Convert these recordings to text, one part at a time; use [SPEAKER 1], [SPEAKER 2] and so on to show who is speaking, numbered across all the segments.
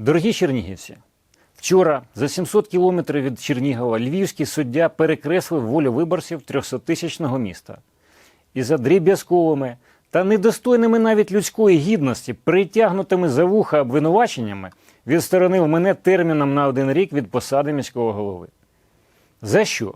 [SPEAKER 1] Дорогі чернігівці, вчора за 700 кілометрів від Чернігова львівський суддя перекреслив волю виборців 300-тисячного міста. І за дріб'язковими та недостойними навіть людської гідності, притягнутими за вуха обвинуваченнями, відсторонив мене терміном на один рік від посади міського голови. За що?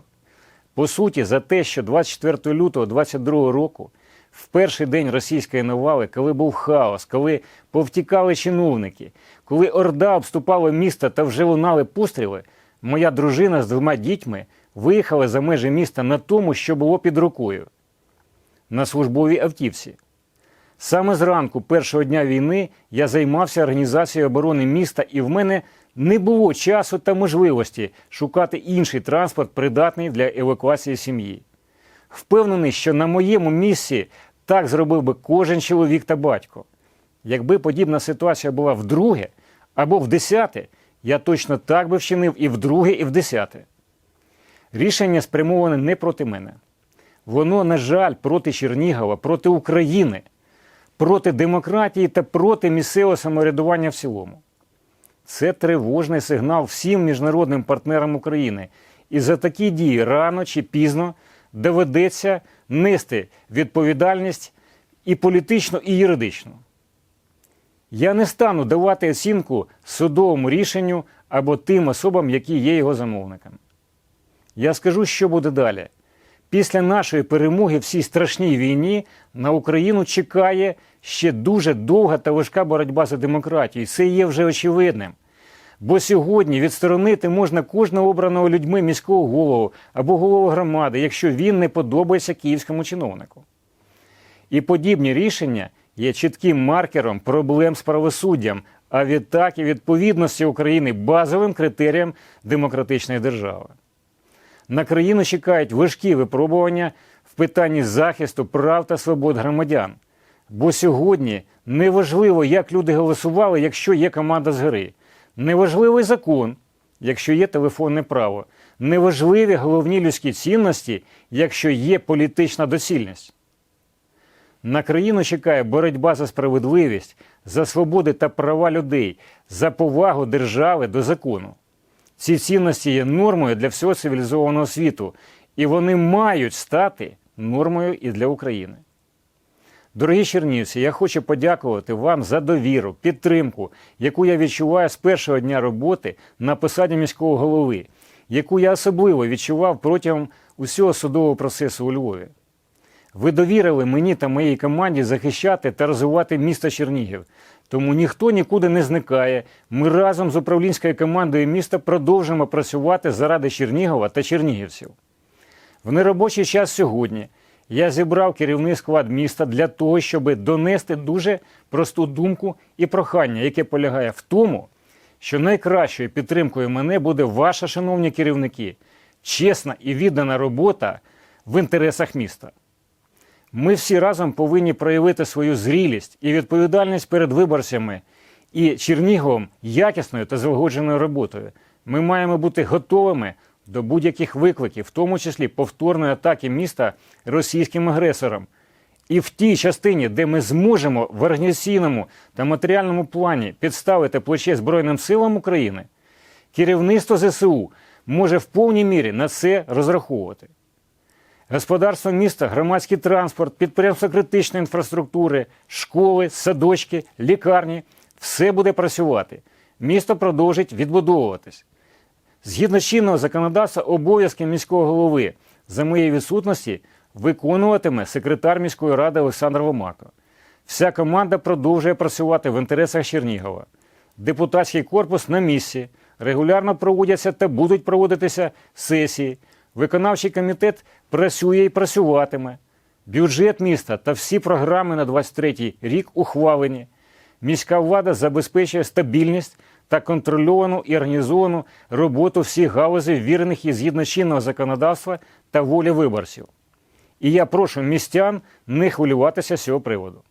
[SPEAKER 1] По суті, за те, що 24 лютого 22 року, в перший день російської навали, коли був хаос, коли повтікали чиновники, коли орда обступала місто та вже лунали постріли, моя дружина з двома дітьми виїхала за межі міста на тому, що було під рукою на службовій автівці. Саме зранку першого дня війни я займався організацією оборони міста, і в мене не було часу та можливості шукати інший транспорт, придатний для евакуації сім'ї. Впевнений, що на моєму місці так зробив би кожен чоловік та батько. Якби подібна ситуація була вдруге або в десяте, я точно так би вчинив і вдруге, і в десяте. Рішення спрямоване не проти мене. Воно, на жаль, проти Чернігова, проти України, проти демократії та проти місцевого самоврядування в цілому. Це тривожний сигнал всім міжнародним партнерам України. І за такі дії рано чи пізно доведеться нести відповідальність і політичну, і юридичну. Я не стану давати оцінку судовому рішенню або тим особам, які є його замовниками. Я скажу, що буде далі. Після нашої перемоги в цій страшній війні на Україну чекає ще дуже довга та важка боротьба за демократію. Це є вже очевидним. Бо сьогодні відсторонити можна кожного обраного людьми міського голову або голову громади, якщо він не подобається київському чиновнику. І подібні рішення є чітким маркером проблем з правосуддям, а відтак і відповідності України базовим критеріям демократичної держави. На країну чекають важкі випробування в питанні захисту прав та свобод громадян. Бо сьогодні неважливо, як люди голосували, якщо є команда згори. Неважливий закон, якщо є телефонне право. Неважливі головні людські цінності, якщо є політична доцільність. На країну чекає боротьба за справедливість, за свободи та права людей, за повагу держави до закону. Ці цінності є нормою для всього цивілізованого світу, і вони мають стати нормою і для України. Дорогі чернівці, я хочу подякувати вам за довіру, підтримку, яку я відчуваю з першого дня роботи на посаді міського голови, яку я особливо відчував протягом усього судового процесу у Львові. Ви довірили мені та моїй команді захищати та розвивати місто Чернігів. Тому ніхто нікуди не зникає. Ми разом з управлінською командою міста продовжимо працювати заради Чернігова та чернігівців. В неробочий час сьогодні я зібрав керівний склад міста для того, щоб донести дуже просту думку і прохання, яке полягає в тому, що найкращою підтримкою мене буде ваша, шановні керівники, чесна і віддана робота в інтересах міста. Ми всі разом повинні проявити свою зрілість і відповідальність перед виборцями і Черніговом якісною та злагодженою роботою. Ми маємо бути готовими до будь-яких викликів, в тому числі повторної атаки міста російським агресором. І в тій частині, де ми зможемо в організаційному та матеріальному плані підставити плече Збройним силам України, керівництво ЗСУ може в повній мірі на це розраховувати. Господарство міста, громадський транспорт, підприємства критичної інфраструктури, школи, садочки, лікарні все буде працювати. Місто продовжить відбудовуватись. Згідно чинного законодавства, обов'язки міського голови за моєї відсутності виконуватиме секретар міської ради Олександр Ломако. Вся команда продовжує працювати в інтересах Чернігова. Депутатський корпус на місці. Регулярно проводяться та будуть проводитися сесії. Виконавчий комітет працює і працюватиме. Бюджет міста та всі програми на 23 рік ухвалені. Міська влада забезпечує стабільність та контрольовану і організовану роботу всіх галузей, вірених і згідно чинного законодавства та волі виборців. І я прошу містян не хвилюватися з цього приводу.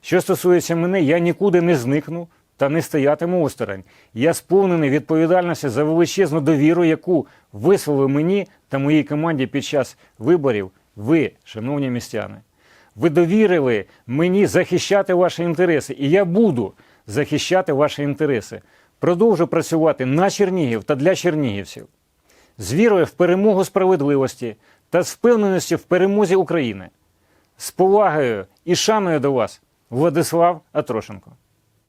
[SPEAKER 1] Що стосується мене, я нікуди не зникну та не стоятиму осторонь. Я сповнений відповідальності за величезну довіру, яку висловили мені та моїй команді під час виборів ви, шановні містяни. Ви довірили мені захищати ваші інтереси, і я буду захищати ваші інтереси. продовжу працювати на Чернігів та для чернігівців з вірою в перемогу справедливості та з впевненістю в перемозі України. З повагою і шаною до вас, Владислав Атрошенко.